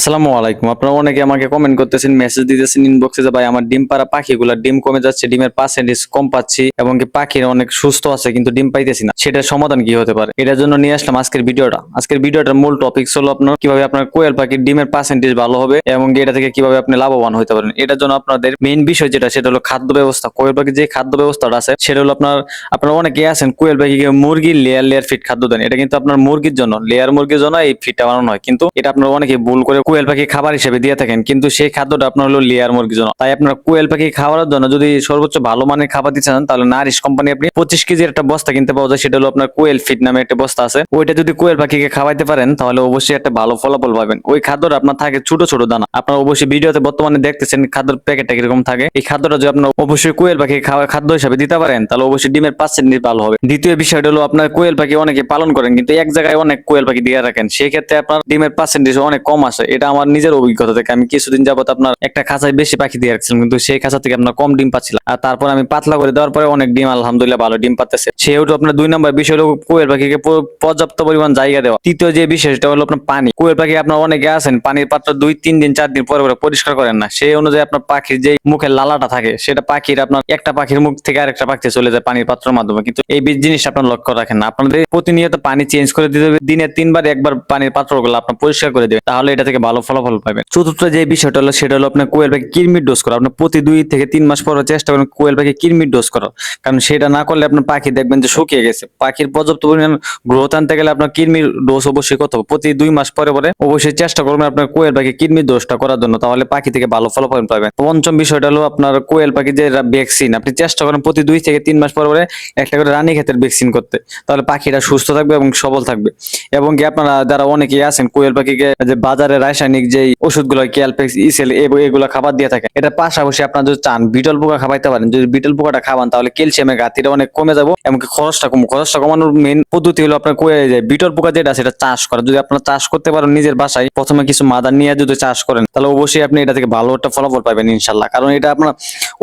আসসালামু আলাইকুম। আপনারা অনেকে আমাকে কমেন্ট করতেছেন মেসেজ দিতেছেন ইনবক্সে যে, ভাই, আমার ডিম পাড়া পাখিগুলা ডিম কমে যাচ্ছে, ডিমের পার্সেন্টেজ কম পাচ্ছি এবং কি পাখির অনেক সুস্থ আছে, কিন্তু ডিম পাইতেছি না। সেটার সমাধান কি হতে পারে? এটার জন্য নিয়ে আসলাম আজকের ভিডিওটা। আজকের ভিডিওটার মূল টপিক হলো আপনার কীভাবে আপনার কোয়েল পাখির ডিমের পার্সেন্টেজ ভালো হবে এবং এটা থেকে কীভাবে আপনি লাভবান হতে পারেন। এটার জন্য আপনাদের মেইন বিষয় যেটা, সেটা হলো খাদ্য ব্যবস্থা। কোয়েল পাখির যে খাদ্য ব্যবস্থাটা আছে, সেটা হলো আপনার, আপনারা অনেকে আছেন কোয়েল পাখিকে মুরগির লেয়ার লেয়ার ফিট খাদ্য দেন। এটা কিন্তু আপনার মুরগির জন্য লেয়ার মুরগির জন্য এই ফিটটা বানানো হয়। কিন্তু এটা আপনারা অনেকে ভুল করে কোয়েল পাখি খাবার হিসেবে দিয়ে থাকেন, কিন্তু সেই খাদ্যটা আপনার হলো লেয়ার মুরগির জন্য। তাই আপনার কোয়েল পাখি খাওয়ার জন্য যদি সর্বোচ্চ ভালো মানের খাবার দিতে চান, তাহলে নারিশ কোম্পানি আপনি পঁচিশ কেজির একটা বস্তা কিনতে পাওয়া যায়, সেটা হলো আপনার কোয়েল ফিট নামে একটা বস্তা আছে। ওইটা যদি কোয়েল পাখিকে খাওয়াইতে পারেন, তাহলে অবশ্যই একটা ভালো ফলাফল পাবেন। ওই খাদ্যটা আপনার থাকে ছোট ছোট দানা। আপনার অবশ্যই ভিডিওতে বর্তমানে দেখতেছেন খাদ্যের প্যাকেটটা কীরকম থাকে। এই খাদ্যটা যদি আপনার অবশ্যই কোয়েল পাখি খাওয়া খাদ্য হিসাবে দিতে পারেন, তাহলে অবশ্যই ডিমের পার্সেন্টেজ ভালো হবে। দ্বিতীয় বিষয়টা হলো আপনার কোয়েল পাখি অনেকে পালন করেন, কিন্তু এক জায়গায় অনেক কোয়েল পাখি দিয়ে রাখেন। সেই ক্ষেত্রে আপনার ডিমের পার্সেন্টেজ অনেক কম আসে এটা আমার নিজের অভিজ্ঞতা থেকে। আমি কিছুদিন যাবত আপনার একটা খাঁচায় বেশি পাখি দিয়ে রাখছিলাম, কিন্তু সেই খাঁচা থেকে আপনার কম ডিম পাচ্ছিলাম। আর তারপর আমি পাতলা করে দেওয়ার পরে অনেক ডিম, আলহামদুলিল্লাহ ভালো ডিম পাচ্ছে সেহেতু আপনার দুই নম্বর বিষয় হলো কোয়েল পাখিকে পর্যাপ্ত পরিমাণ জায়গা দেওয়া। তৃতীয় যে বিষয়, সেটা হলো আপনার পানি। কোয়েল পাখি আপনার অনেকে আছেন, পানির পাত্র দুই, তিন দিন, চার দিন পরে পরে পরিষ্কার করেন না। সেই অনুযায়ী আপনার পাখির যে মুখের লালাটা থাকে, সেটা পাখির আপনার একটা পাখির মুখ থেকে আরেকটা পাখিতে চলে যায় পানির পাত্রের মাধ্যমে। কিন্তু এই জিনিসটা আপনার লক্ষ্য রাখেন না। আপনাদের প্রতিনিয়ত পানি চেঞ্জ করে দিতে হবে। দিনে তিনবার, একবার পানির পাত্রগুলো আপনার পরিষ্কার করে দেবে তাহলে এটা থেকে ভালো ফলাফল পাবেন। চতুর্থ যে বিষয়টা হলো, সেটা হলো আপনার কোয়েল পাখি কিরমির ডোজ করা। আপনার প্রতি দুই থেকে তিন মাস পর চেষ্টা করেন কোয়েল পাখি কিরমির ডোজ করা কারণ সেটা না করলে আপনার পাখি দেখবেন যে শুকিয়ে গেছে। পাখির পর্যাপ্ত পরিমাণ গ্রোথ আনতে গেলে আপনার কিরমির ডোজ অবশ্যই করতে হবে। প্রতি দুই মাস পরে পরে অবশ্যই চেষ্টা করবেন আপনার কোয়েল পাখি কিরমির ডোজটা করার জন্য। তাহলে পাখি থেকে ভালো ফলাফল পাবেন। পঞ্চম বিষয়টা হলো আপনার কোয়েল পাখি যে ভ্যাকসিন আপনি চেষ্টা করেন প্রতি দুই থেকে তিন মাস পরে পরে একটা করে রানী ক্ষেতের ভ্যাকসিন করতে। তাহলে পাখিটা সুস্থ থাকবে এবং সবল থাকবে। এবং কি আপনারা যারা অনেকেই আছেন কোয়েল পাখিকে যে বাজারে রাসায়নিক যে ওষুধগুলো, ক্যালপেক্স, ইসেল এগুলো খাবার দিয়ে থাকে এটা পাশাপাশি আপনারা যদি চান, বিটল পোকা খাওয়াইতে পারেন। যদি বিটল পোকাটা খাওয়ান, তাহলে ক্যালসিয়ামের ঘাটতিটা অনেক কমে যাব, এমনকি খরচটা কম খরচটা কমানোর মেন পদ্ধতি হলো আপনার কোয়ে যায় বিটল পোকা যেটা সেটা চাষ করা। যদি আপনারা চাষ করতে পারেন নিজের বাসায়, প্রথমে কিছু মাদার নিয়ে যদি চাষ করেন, তাহলে অবশ্যই আপনি এটা থেকে ভালো একটা ফলাফল পাবেন, ইনশাল্লাহ। কারণ এটা আপনার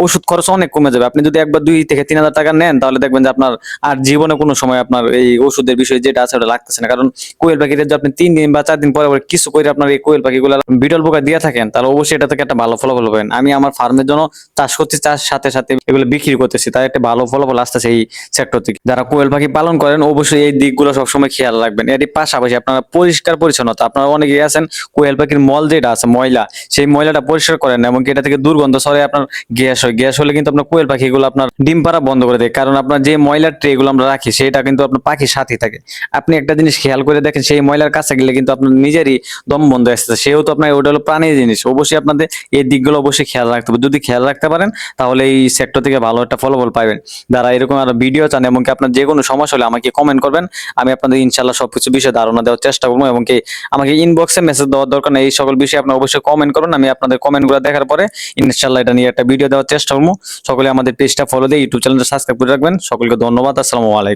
ওষুধ খরচ অনেক কমে যাবে। আপনি যদি একবার দুই থেকে তিন হাজার টাকা নেন, তাহলে দেখবেন যে আপনার আর জীবনে কোনো সময় আপনার এই ওষুধের বিষয়ে যেটা আছে, ওটা লাগতেছে না। কারণ কোয়েল পাখিটা যদি আপনি তিন দিন বা চার দিন পরে পরে কিছু করে আপনার এই পাখিগুলো বিটল পোকা দিয়ে থাকেন, তাহলে অবশ্যই এটা থেকে একটা ভালো ফলাফল পাবেন। আমি আমার ফার্মের জন্য চাষ করতে চাষ, সাথে সাথে এগুলো বিক্রি করতেছি, তাই একটা ভালো ফলাফল আসতেছে এই সেক্টর থেকে। যারা কোয়েল পাখি পালন করেন, অবশ্যই এই দিকগুলো সবসময় খেয়াল রাখবেন। এর পাশাপাশি আপনারা পরিষ্কার পরিচ্ছন্নতা, আপনারা অনেকে আছেন কোয়েল পাখির মল যেটা আছে, ময়লা, সেই ময়লাটা পরিষ্কার করেন এবং এটা থেকে দুর্গন্ধ সরে আপনার গ্যাস হয়। গ্যাস হলে কিন্তু আপনার কোয়েল পাখিগুলো আপনার ডিম পাড়া বন্ধ করে দেয়, কারণ আপনার যে ময়লার ট্রে গুলো আমরা রাখি, সেটা কিন্তু আপনার পাখির সাথেই থাকে। আপনি একটা জিনিস খেয়াল করে দেখেন, সেই ময়লার কাছে গেলে কিন্তু আপনার নিজেরই দম বন্ধ আসছে সেহেতু আপনার ওটা হলো প্রাণী জিনিস। অবশ্যই আপনাদের এই দিকগুলো অবশ্যই খেয়াল রাখতে হবে। যদি খেয়াল রাখতে পারেন, তাহলে এই সেক্টর থেকে ভালো একটা ফলাফল পাবেন। যারা এরকম আরও ভিডিও চান এবং কি আপনার যে কোনো সমস্যা হলে আমাকে কমেন্ট করবেন। আমি আপনাদের ইনশাল্লাহ সবকিছু বিষয়ে ধারণা দেওয়ার চেষ্টা করব এবং কি আমাকে ইনবক্সে মেসেজ দেওয়ার দরকার নেই। এই সকল বিষয়ে আপনার অবশ্যই কমেন্ট করুন। আমি আপনাদের কমেন্টগুলো দেখার পরে ইনশাল্লাহ এটা নিয়ে একটা ভিডিও দেওয়ার চেষ্টা করব। সকলে আমাদের পেজটা ফলো দিয়ে ইউটিউব চ্যানেলটা সাবস্ক্রাইব করে রাখবেন। সকলকে ধন্যবাদ। আসসালামু আলাইকুম।